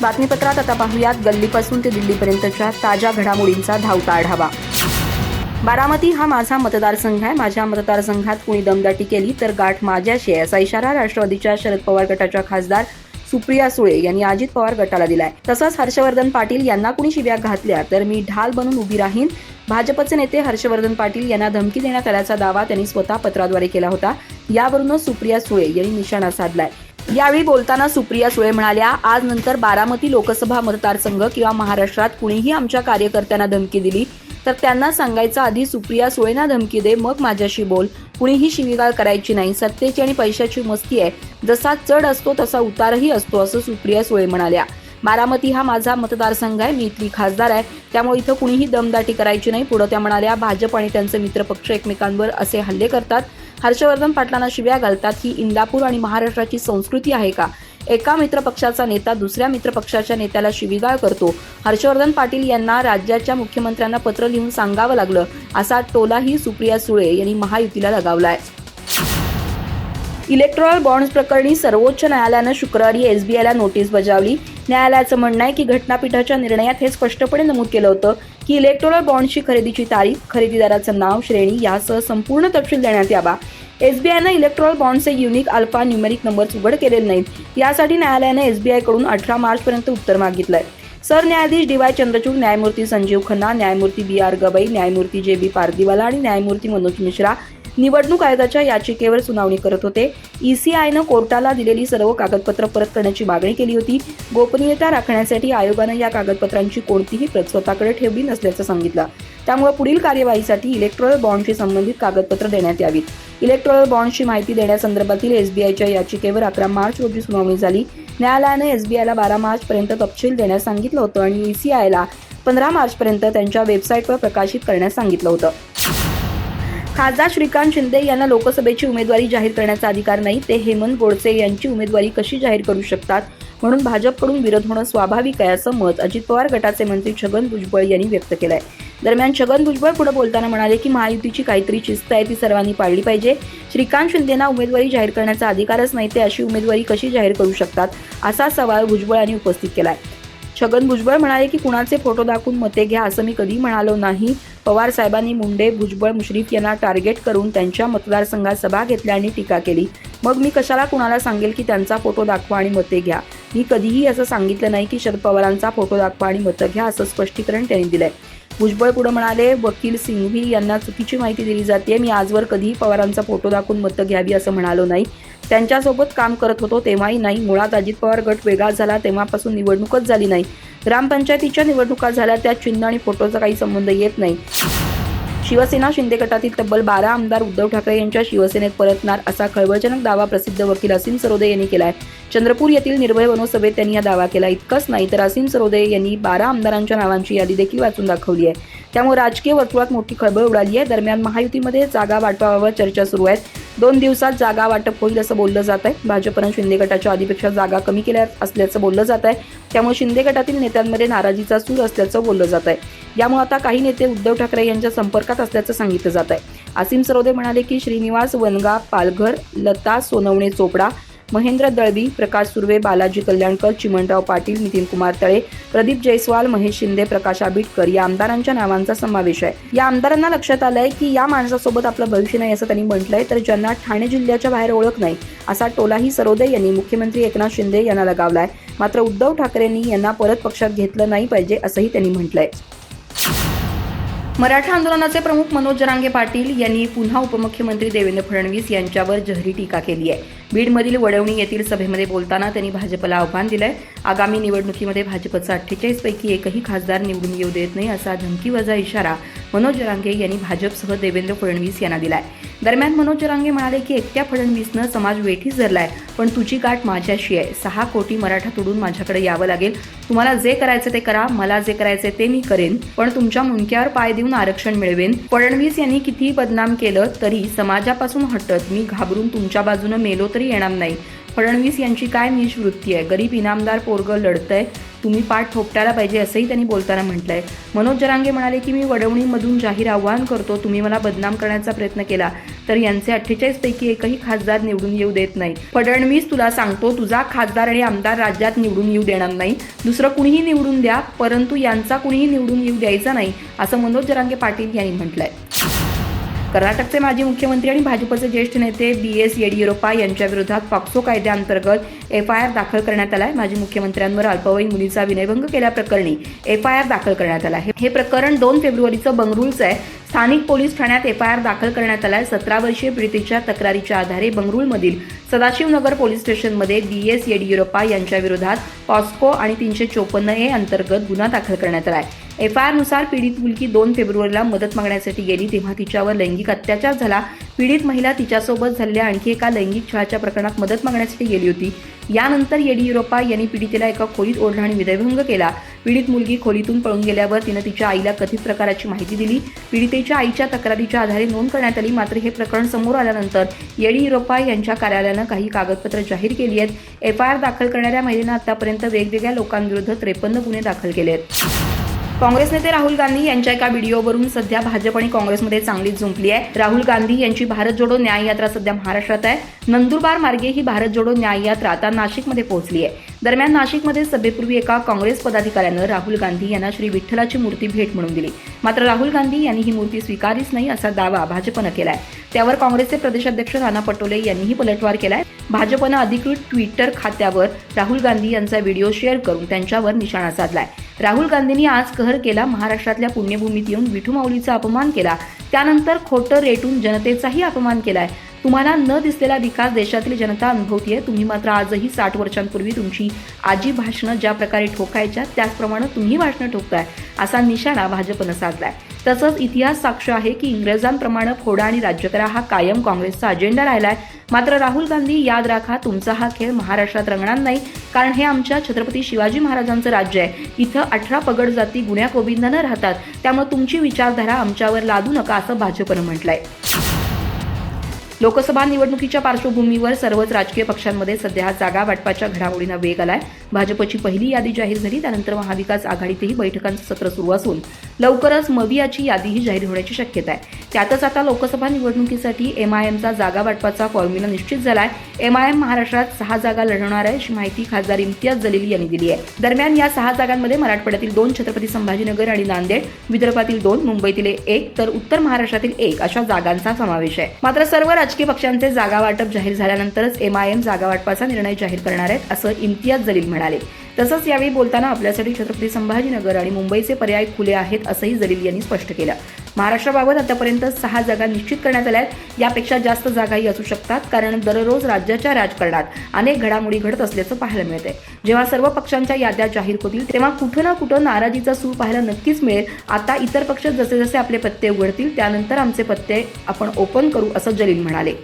बातमीपत्रात आता पाहूयात गल्लीपासून ते दिल्लीपर्यंतच्या ताज्या घडामोडींचा धावता आढावा. बारामती हा माझा मतदारसंघ आहे. माझ्या मतदारसंघात कुणी दमदाटी केली तर गाठ माझ्याशी आहे असा इशारा राष्ट्रवादीच्या शरद पवार गटाच्या खासदार सुप्रिया सुळे यांनी अजित पवार गटाला दिलाय. तसंच हर्षवर्धन पाटील यांना कुणी शिव्या घातल्या तर मी ढाल बनून उभी राहीन. भाजपचे नेते हर्षवर्धन पाटील यांना धमकी देण्यात आल्याचा दावा त्यांनी स्वतः पत्राद्वारे केला होता. यावरूनच सुप्रिया सुळे यांनी निशाणा साधलाय. यावेळी बोलताना सुप्रिया सुळे म्हणाल्या आज नंतर बारामती लोकसभा मतदारसंघ किंवा महाराष्ट्रात कुणीही आमच्या कार्यकर्त्यांना धमकी दिली तर त्यांना सांगायचं आधी सुप्रिया सुळेना धमकी दे मग माझ्याशी बोल. कुणीही शिवीगाळ करायची नाही. सत्तेची आणि पैशाची मस्ती आहे. जसा चढ असतो तसा उतारही असतो असं सुप्रिया सुळे म्हणाल्या. बारामती हा माझा मतदारसंघ आहे. मी इथली खासदार आहे. त्यामुळे इथं कुणीही दमदाटी करायची नाही. पुढं त्या म्हणाल्या भाजप आणि त्यांचे मित्रपक्ष एकमेकांवर असे हल्ले करतात. हर्षवर्धन पाटलांना शिव्या घालतात. ही इंदापूर आणि महाराष्ट्राची संस्कृती आहे का? एका मित्रपक्षाचा नेता दुसऱ्या मित्रपक्षाच्या नेत्याला शिवीगाळ करतो. हर्षवर्धन पाटील यांना राज्याच्या मुख्यमंत्र्यांना पत्र लिहून सांगावं लागलं. असा टोलाही सुप्रिया सुळे यांनी महायुतीला लगावलाय. इलेक्ट्रॉल बॉन्ड्स प्रकरणी सर्वोच्च न्यायालयानं शुक्रवारी एसबीआयला नोटीस बजावली. न्यायालयाचं म्हणणं आहे की घटनापीठाच्या निर्णयात हे स्पष्टपणे नमूद केलं होतं की इलेक्ट्रोल बॉन्डची खरेदीची तारीख खरेदीदाराचं नाव श्रेणी यासह संपूर्ण तपशील देण्यात यावा. एसबीआयनं इलेक्ट्रॉल बॉन्डचे युनिक अल्फा न्यूमेरिक नंबर्स उघड केलेले नाहीत. यासाठी न्यायालयानं एसबीआयकडून अठरा मार्चपर्यंत उत्तर मागितलंय. सरन्यायाधीश डी वाय चंद्रचूड न्यायमूर्ती संजीव खन्ना न्यायमूर्ती बी आर गवई न्यायमूर्ती जे बी पारदीवाला आणि न्यायमूर्ती मनोज मिश्रा निवडणूक आयोगाच्या याचिकेवर सुनावणी करत होते. ईसीआयनं कोर्टाला दिलेली सर्व कागदपत्र परत करण्याची मागणी केली होती. गोपनीयता राखण्यासाठी आयोगानं या कागदपत्रांची कोणतीही प्रत स्वतःकडे ठेवली नसल्याचं सांगितलं. त्यामुळे पुढील कार्यवाहीसाठी इलेक्ट्रॉल बॉन्डशी संबंधित कागदपत्र देण्यात यावीत. इलेक्ट्रॉल बॉन्डची माहिती देण्यासंदर्भातील एसबीआयच्या याचिकेवर अकरा मार्च रोजी सुनावणी झाली. न्यायालयानं एसबीआयला बारा मार्चपर्यंत तपशील देण्यास सांगितलं होतं आणि ईसीआयला पंधरा मार्चपर्यंत त्यांच्या वेबसाईटवर प्रकाशित करण्यास सांगितलं होतं. खासदार श्रीकांत शिंदे यांना लोकसभेची उमेदवारी जाहीर करण्याचा अधिकार नाही. ते हेमंत गोडसे यांची उमेदवारी कशी जाहीर करू शकतात? म्हणून भाजपकडून विरोध होणं स्वाभाविक आहे असं मत अजित पवार गटाचे मंत्री छगन भुजबळ यांनी व्यक्त केलं आहे दरम्यान छगन भुजबळ पुढे बोलताना म्हणाले की महायुतीची काहीतरी शिस्त आहे ती सर्वांनी पाळली पाहिजे. श्रीकांत शिंदेना उमेदवारी जाहीर करण्याचा अधिकारच नाही. ते अशी उमेदवारी कशी जाहीर करू शकतात? असा सवाल भुजबळ यांनी उपस्थित केलाय. छगन भुजबळ म्हणाले की कुणाचे फोटो दाखवून मते घ्या असं मी कधी म्हणालो नाही. पवार साहेबांनी मुंडे भुजबळ मुश्रीफ यांना टार्गेट करून त्यांच्या मतदारसंघात सभा घेतल्या आणि टीका केली. मग मी कशाला कुणाला सांगेल की त्यांचा फोटो दाखवा आणि मते घ्या? मी कधीही असं सांगितलं नाही की शरद पवारांचा फोटो दाखवा आणि मतं घ्या असं स्पष्टीकरण त्यांनी दिलंय. भुजबळ पुढे म्हणाले वकील सिंघवी यांना चुकीची माहिती दिली जाते मी आजवर कधीही पवारांचा फोटो दाखवून मतं घ्यावी असं म्हणालो नाही. त्यांच्यासोबत काम करत होतो तेव्हाही नाही. मुळात अजित पवार गट वेगळा झाला. तेव्हापासून निवडणूकच झाली नाही. ग्रामपंचायतीच्या निवडणुका झाल्या. त्या चिन्ह आणि फोटोचा काही संबंध येत नाही. शिवसेना शिंदे गटातील तब्बल बारा आमदार उद्धव ठाकरे यांच्या शिवसेनेत परतणार असा खळबळजनक दावा प्रसिद्ध वकील असीम सरोदे यांनी केला आहे चंद्रपूर येथील निर्भय वनोसभेत त्यांनी हा दावा केला इतकंच नाही तर असीम सरोदे यांनी बारा आमदारांच्या नावांची यादी देखील वाचून दाखवली आहे. त्यामुळे राजकीय वर्तुळात मोठी खळबळ उडाली आहे. दरम्यान महायुतीमध्ये जागा वाटपाबाबत चर्चा सुरू आहेत दोन दिवसात जागा वाटप होईल असं बोललं जात आहे. भाजपनं शिंदे गटाच्या आधीपेक्षा जागा कमी केल्या असल्याचं बोललं जात आहे. त्यामुळे शिंदे गटातील नेत्यांमध्ये नाराजीचा सूर असल्याचं बोललं जात आहे. यामुळे आता काही नेते उद्धव ठाकरे यांच्या संपर्कात असल्याचं सांगितलं जात आहे. असीम सरोदे म्हणाले की श्रीनिवास वनगा पालघर लता सोनवणे चोपडा महेंद्र दळवी प्रकाश सुर्वे बालाजी कल्याणकर चिमणराव पाटील नितीन कुमार तळे प्रदीप जयस्वाल महेश शिंदे प्रकाश आबिटकर या आमदारांच्या नावांचा समावेश आहे. या आमदारांना लक्षात आलंय की या माणसासोबत आपलं भविष्य नाही असं त्यांनी म्हटलंय तर ज्यांना ठाणे जिल्ह्याच्या बाहेर ओळख नाही असा टोलाही सरोदे यांनी मुख्यमंत्री एकनाथ शिंदे यांना लगावलाय. मात्र उद्धव ठाकरेंनी यांना परत पक्षात घेतलं नाही पाहिजे असंही त्यांनी म्हटलंय. मराठा आंदोलनाचे प्रमुख मनोज जरांगे पाटील यांनी पुन्हा उपमुख्यमंत्री देवेंद्र फडणवीस यांच्यावर जहरी टीका केली आहे. बीडमधील वडवणी येथील सभेमध्ये बोलताना त्यांनी भाजपला आव्हान दिलंय. आगामी निवडणुकीमध्ये भाजपचा अठ्ठेचाळीस पैकी एकही खासदार निवडून येऊ देत नाही असा धमकीवजा इशारा मनोज रांगे यांनी भाजपसह देवेंद्र फडणवीस यांना दिलाय. दरम्यान मनोज जरांगे म्हणाले की एकट्या फडणवीसनं समाज वेठीस धरलाय पण तुझी गाठ माझ्याशी आहे. सहा कोटी मराठा तोडून माझ्याकडे यावं लागेल. तुम्हाला जे करायचं ते करा मला जे करायचे ते मी करेन पण तुमच्या मुंक्यावर पाय देऊन आरक्षण मिळवेन. फडणवीस यांनी कितीही बदनाम केलं तरी समाजापासून हटत मी घाबरून तुमच्या बाजूनं मेलो तरी येणार नाही. फडणवीस यांची काय नीच आहे? गरीब इनामदार पोरग लढतंय तुम्ही पाठ थोपटायला पाहिजे असंही त्यांनी बोलताना म्हटलंय. मनोज जरांगे म्हणाले की मी वडवणीमधून जाहीर आवाहन करतो. तुम्ही मला बदनाम करण्याचा प्रयत्न केला तर यांचे अठ्ठेचाळीस पैकी एकही खासदार निवडून येऊ देत नाही. फडणवीस तुला सांगतो तुझा खासदार आणि आमदार राज्यात निवडून येऊ देणार नाही. दुसरं कुणीही निवडून द्या परंतु यांचा कुणीही निवडून येऊ द्यायचा नाही असं मनोज जरांगे पाटील यांनी म्हटलंय. कर्नाटकचे माजी मुख्यमंत्री आणि भाजपचे ज्येष्ठ नेते बी एस येडियुरप्पा यांच्या विरोधात पॉक्सो कायद्याअंतर्गत एफ आय आर दाखल करण्यात आलाय. माजी मुख्यमंत्र्यांवर अल्पवयीन मुलीचा विनयभंग केल्याप्रकरणी एफ आय आर दाखल करण्यात आला आहे. हे प्रकरण दोन फेब्रुवारीचं बंगळूरचं आहे. स्थानिक पोलीस ठाण्यात एफ आय आर दाखल करण्यात आलाय. सतरा वर्षीय पीडितेच्या तक्रारीच्या आधारे बंगळूरमधील सदाशिवनगर पोलीस स्टेशनमध्ये बी एस येडियुरप्पा यांच्या विरोधात पॉस्को आणि तीनशे चोपन्न ए अंतर्गत गुन्हा दाखल करण्यात आलाय. एफ आय आरनुसार पीडित मुलगी दोन फेब्रुवारीला मदत मागण्यासाठी गेली तेव्हा तिच्यावर लैंगिक अत्याचार झाला. पीडित महिला तिच्यासोबत झालेल्या आणखी एका लैंगिक छळाच्या प्रकरणात मदत मागण्यासाठी गेली होती. यानंतर येडियुरप्पा यांनी पीडितेला एका खोलीत ओढला आणि विदयभंग केला. पीडित मुलगी खोलीतून पळून गेल्यावर तिनं तिच्या आईला कथित प्रकाराची माहिती दिली. पीडितेच्या आईच्या तक्रारीच्या आधारे नोंद करण्यात आली मात्र हे प्रकरण समोर आल्यानंतर येडियुरप्पा यांच्या कार्यालयानं काही कागदपत्र जाहीर केली आहेत. एफ आय आर दाखल करणाऱ्या महिलेनं आतापर्यंत वेगवेगळ्या लोकांविरुद्ध त्रेपन्न गुन्हे दाखल केले आहेत. काँग्रेस नेते राहुल गांधी यांच्या एका व्हिडिओवरून सध्या भाजप आणि काँग्रेसमध्ये चांगलीच झुंपली आहे. राहुल गांधी यांची भारत जोडो न्याय यात्रा सध्या महाराष्ट्रात आहे. नंदुरबार मार्गे ही भारत जोडो न्याय यात्रा आता नाशिकमध्ये पोहोचली आहे. दरम्यान नाशिकमध्ये सभेपूर्वी एका काँग्रेस पदाधिकाऱ्यानं राहुल गांधी यांना श्री विठ्ठलाची मूर्ती भेट म्हणून दिली. मात्र राहुल गांधी यांनी ही मूर्ती स्वीकारलीच नाही असा दावा भाजपनं केलाय. त्यावर काँग्रेसचे प्रदेशाध्यक्ष नाना पटोले यांनीही पलटवार केलाय. भाजपनं अधिकृत ट्विटर खात्यावर राहुल गांधी यांचा व्हिडिओ शेअर करून त्यांच्यावर निशाणा साधलाय. राहुल गांधींनी आज कहर केला महाराष्ट्रातल्या पुण्यभूमीत येऊन विठू माऊलीचा अपमान केला. त्यानंतर खोटं रेटून जनतेचाही अपमान केलाय. तुम्हाला न दिसलेला विकास देशातील जनता अनुभवतीये. तुम्ही मात्र आजही साठ वर्षांपूर्वी तुमची आजी भाषणं ज्या प्रकारे ठोकायच्या त्याचप्रमाणे तुम्ही भाषणं ठोकताय असा निशाणा भाजपनं साधलाय. तसंच इतिहास साक्ष आहे की इंग्रजांप्रमाणे फोडा आणि राज्य करा हा कायम काँग्रेसचा अजेंडा राहिलाय. मात्र राहुल गांधी याद राखा तुमचा हा खेळ महाराष्ट्रात रंगणार नाही कारण हे आमच्या छत्रपती शिवाजी महाराजांचं राज्य आहे. इथं अठरा पगड जाती गुण्या गोविंदानं राहतात. त्यामुळे तुमची विचारधारा आमच्यावर लादू नका असं भाजपनं म्हटलंय. लोकसभा निवडणुकीच्या पार्श्वभूमीवर सर्वच राजकीय पक्षांमध्ये सध्या जागा वाटपाच्या घडामोडींना वेग आलाय. भाजपची पहिली यादी जाहीर झाली त्यानंतर महाविकास आघाडीतही बैठकांचं सत्र सुरू असून लवकरच मवियाची यादीही जाहीर होण्याची शक्यता आहे. त्यातच आता लोकसभा निवडणुकीसाठी एमआयएमचा जागा वाटपाचा फॉर्म्युला निश्चित झालाय. एमआयएम महाराष्ट्रात सहा जागा लढवणार आहे अशी माहिती खासदार इम्तियाज जलील यांनी दिली आहे. दरम्यान या सहा जागांमध्ये मराठवाड्यातील दोन छत्रपती संभाजीनगर आणि नांदेड विदर्भातील दोन मुंबईतील एक तर उत्तर महाराष्ट्रातील एक अशा जागांचा समावेश आहे. मात्र सर्व राजकीय पक्षांचे जागा वाटप जाहीर झाल्यानंतरच एम आय जागा वाटपाचा निर्णय जाहीर करणार आहेत असं इम्तियाज जलील म्हणाले. तसंच यावेळी बोलताना आपल्यासाठी छत्रपती संभाजीनगर आणि मुंबईचे पर्याय खुले आहेत असंही जलील यांनी स्पष्ट केलं. महाराष्ट्राबाबत आतापर्यंत सहा जागा निश्चित करण्यात आल्या आहेत. यापेक्षा जास्त जागाही असू शकतात कारण दररोज राज्याच्या राजकारणात अनेक घडामोडी घडत असल्याचं पाहायला मिळते जेव्हा सर्व पक्षांच्या याद्या जाहीर होतील तेव्हा कुठं ना कुठं नाराजीचा सूर पाहायला नक्कीच मिळेल. आता इतर पक्ष जसे जसे आपले पत्ते उघडतील त्यानंतर आमचे पत्ते आपण ओपन करू असं जलील म्हणाले.